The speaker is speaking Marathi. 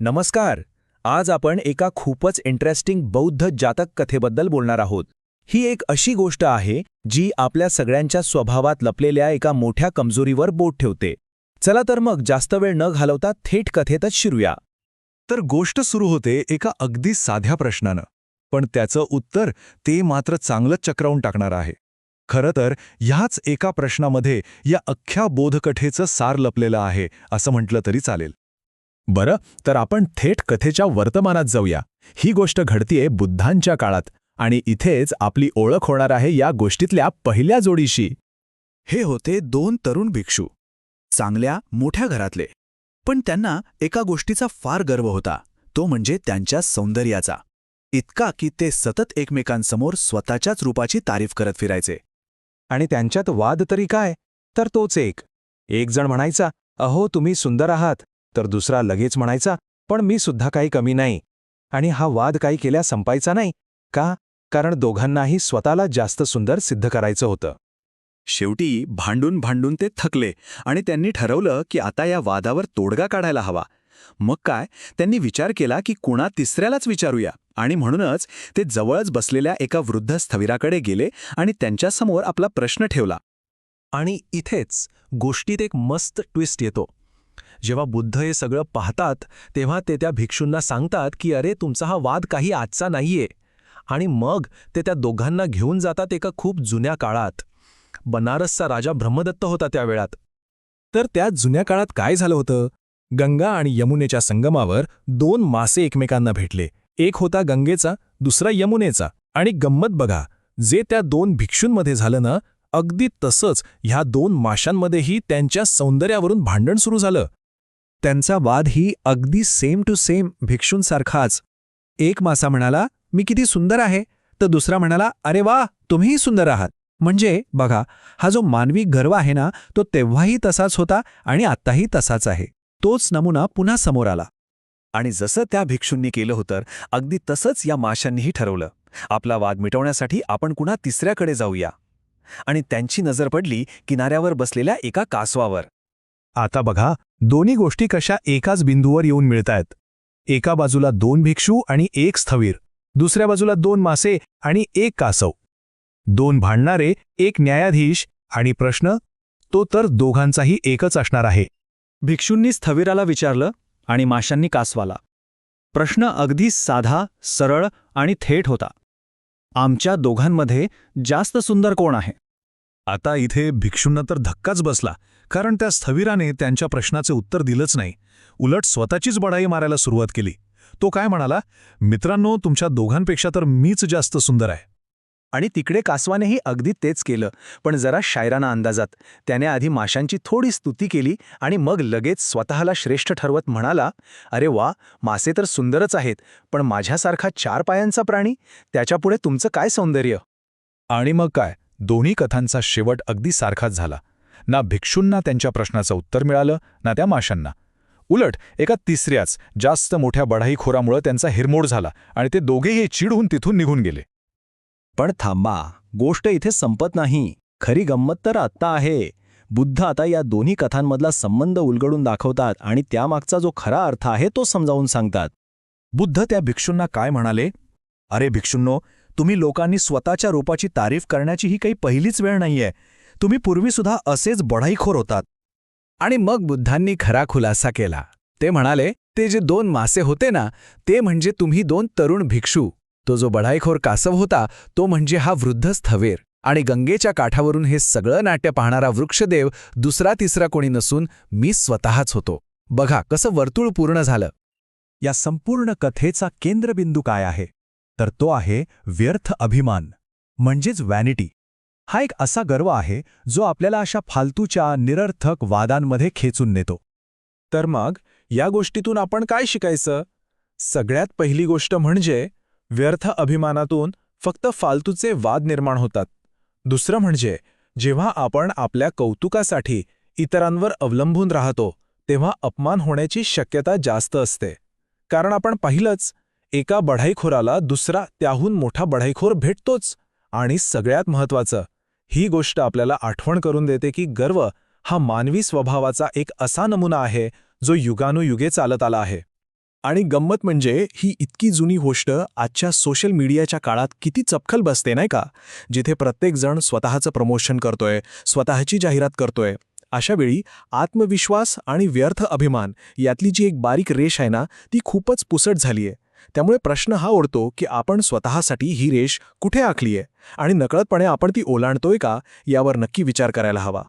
नमस्कार. आज आपण एका खूपच इंटरेस्टिंग बौद्ध जातक कथेबद्दल बोलणार आहोत. ही एक अशी गोष्ट आहे जी आपल्या सगळ्यांच्या स्वभावात लपलेल्या एका मोठ्या कमजोरीवर बोट ठेवते. चला तर मग जास्त वेळ न घालवता थेट कथेतच शिरूया. तर गोष्ट सुरू होते एका अगदी साध्या प्रश्नानं. पण त्याचं उत्तर ते मात्र चांगलंच चक्रावून टाकणार आहे. खरं तर ह्याच एका प्रश्नामध्ये या अख्ख्या बोधकथेचं सार लपलेलं आहे असं म्हटलं तरी चालेल. बरं तर आपण थेट कथेच्या वर्तमानात जाऊया. ही गोष्ट घडतीये बुद्धांच्या काळात आणि इथेच आपली ओळख होणार आहे या गोष्टीतल्या पहिल्या जोडीशी. हे होते दोन तरुण भिक्षू. चांगल्या मोठ्या घरातले. पण त्यांना एका गोष्टीचा फार गर्व होता. तो म्हणजे त्यांच्या सौंदर्याचा. इतका की ते सतत एकमेकांसमोर स्वतःच्याच रूपाची तारीफ करत फिरायचे. आणि त्यांच्यात वाद तरी काय? तर तोच एक. एक जण म्हणायचा अहो तुम्ही सुंदर आहात. तर दुसरा लगेच म्हणायचा पण मी सुद्धा काही कमी नाही. आणि हा वाद काही केल्या संपायचा नाही का? कारण दोघांनाही स्वतःला जास्त सुंदर सिद्ध करायचं होतं. शेवटी भांडून भांडून ते थकले आणि त्यांनी ठरवलं की आता या वादावर तोडगा काढायला हवा. मग काय? त्यांनी विचार केला की कुणा तिसऱ्यालाच विचारूया आणि म्हणूनच ते जवळच बसलेल्या एका वृद्ध स्थविराकडे गेले आणि त्यांच्यासमोर आपला प्रश्न ठेवला. आणि इथेच गोष्टीत एक मस्त ट्विस्ट येतो. जेव्हा बुद्ध हे सगळं पाहतात तेव्हा ते त्या भिक्षूंना सांगतात की अरे तुमचा हा वाद काही आजचा नाहीये. आणि मग ते त्या दोघांना घेऊन जातात एका खूप जुन्या काळात. बनारसचा राजा ब्रह्मदत्त होता त्या वेळात. तर त्या जुन्या काळात काय झालं होतं? गंगा आणि यमुनेच्या संगमावर दोन मासे एकमेकांना भेटले. एक होता गंगेचा दुसरा यमुनेचा. आणि गंमत बघा जे त्या दोन भिक्षूंमध्ये झालं ना अगदी तसंच ह्या दोन माशांमध्येही त्यांच्या सौंदर्यावरून भांडण सुरू झालं. त्यांचा वाद ही अगदी सेम टू सेम भिक्षूंसारखाच एक मासा म्हणाला मी किती सुंदर आहे. तर दुसरा म्हणाला अरे वा तुम्हीही सुंदर आहात. म्हणजे बघा हा जो मानवी गर्व आहे ना तो तेव्हाही तसाच होता आणि आत्ताही तसाच आहे. तोच नमुना पुन्हा समोर आला. आणि जसं त्या भिक्षूंनी केलं होतं अगदी तसंच या माशांनीही ठरवलं. आपला वाद मिटवण्यासाठी आपण कुणा तिसऱ्याकडे जाऊया. आणि त्यांची नजर पडली किनाऱ्यावर बसलेल्या एका कासवावर. आता बघा दोन्ही गोष्टी कशा एकाच बिंदूवर येऊन मिळतायत. एका बाजूला दोन भिक्षू आणि एक स्थवीर दुसऱ्या बाजूला दोन मासे आणि एक कासव. दोन भांडणारे एक न्यायाधीश आणि प्रश्न तो तर दोघांचाही एकच असणार आहे. भिक्षूंनी स्थवीराला विचारलं आणि माशांनी कासवाला. प्रश्न अगदी साधा सरळ आणि थेट होता. आमच्या दोघांमध्ये जास्त सुंदर कोण आहे? आता इथे भिक्षूंना तर धक्काच बसला कारण त्या स्थविराने त्यांच्या प्रश्नाचे उत्तर दिलंच नाही. उलट स्वतःचीच बडाई मारायला सुरुवात केली. तो काय म्हणाला मित्रांनो तुमच्या दोघांपेक्षा तर मीच जास्त सुंदर आहे. आणि तिकडे कासवानेही अगदी तेच केलं पण जरा शायराना अंदाजात. त्याने आधी माशांची थोडी स्तुती केली आणि मग लगेच स्वतःला श्रेष्ठ ठरवत म्हणाला अरे वा मासे तर सुंदरच आहेत पण माझ्यासारखा चार पायांचा प्राणी? त्याच्यापुढे तुमचं काय सौंदर्य? आणि मग काय? दोन्ही कथांचा शेवट अगदी सारखाच झाला. ना भिक्षूंना त्यांच्या प्रश्नाचं उत्तर मिळालं ना त्या माशांना. उलट एका तिसऱ्याच जास्त मोठ्या बढाईखोरामुळं त्यांचा हिरमोड झाला आणि ते दोघेही चिडून तिथून निघून गेले. पण थांबा गोष्ट इथे संपत नाही. खरी गंमत तर आत्ता आहे. बुद्ध आता या दोन्ही कथांमधला संबंध उलगडून दाखवतात आणि त्यामागचा जो खरा अर्थ आहे तो समजावून सांगतात. बुद्ध त्या भिक्षूंना काय म्हणाले? अरे भिक्षूंनो तुम्ही लोकांनी स्वतःच्या रूपाची तारीफ करण्याची ही काही पहिलीच वेळ नाहीये. तुम्ही पूर्वीसुद्धा असेच बढाईखोर होतात. आणि मग बुद्धांनी खरा खुलासा केला. ते म्हणाले ते जे दोन मासे होते ना ते म्हणजे तुम्ही दोन तरुण भिक्षू. तो जो बढाईखोर कासव होता तो म्हणजे हा वृद्ध स्थवेर. आणि गंगेच्या काठावरून हे सगळं नाट्य पाहणारा वृक्षदेव दुसरा तिसरा कोणी नसून मी स्वतःच होतो. बघा कसं वर्तुळ पूर्ण झालं. या संपूर्ण कथेचा केंद्रबिंदू काय आहे? तर तो आहे व्यर्थ अभिमान म्हणजेच वॅनिटी हा एक असा गर्व आहे जो आपल्याला अशा फालतूच्या निरर्थक वादांमध्ये खेचून नेतो. तर मग या गोष्टीतून आपण काय शिकायचं? सगळ्यात पहिली गोष्ट म्हणजे व्यर्थ अभिमानातून फक्त फालतूचे वाद निर्माण होतात. दुसरं म्हणजे जेव्हा आपण आपल्या कौतुकासाठी इतरांवर अवलंबून राहतो तेव्हा अपमान होण्याची शक्यता जास्त असते. कारण आपण पाहिलंच एका बढाईखोराला दुसरा त्याहून मोठा बढाईखोर भेटतोच. आणि सगळ्यात महत्वाचं ही गोष्ट आपल्याला आठवण करून देते की गर्व हा मानवी स्वभावाचा एक असा नमुना आहे जो युगानुयुगे चालत आला आहे. आणि गंमत म्हणजे ही इतकी जुनी गोष्ट आजच्या सोशल मीडियाच्या काळात किती चपखल बसते नाही का? जिथे प्रत्येकजण स्वतःचं प्रमोशन करतोय स्वतःची जाहिरात करतोय. अशावेळी आत्मविश्वास आणि व्यर्थ अभिमान यातली जी एक बारीक रेष आहे ना ती खूपच पुसट झालीय. त्यामुळे प्रश्न हा उडतो की आपण स्वतःसाठी ही रेष कुठे आखलीये? आणि नकळतपणे आपण ती ओलांडतोय का? यावर नक्की विचार करायला हवा.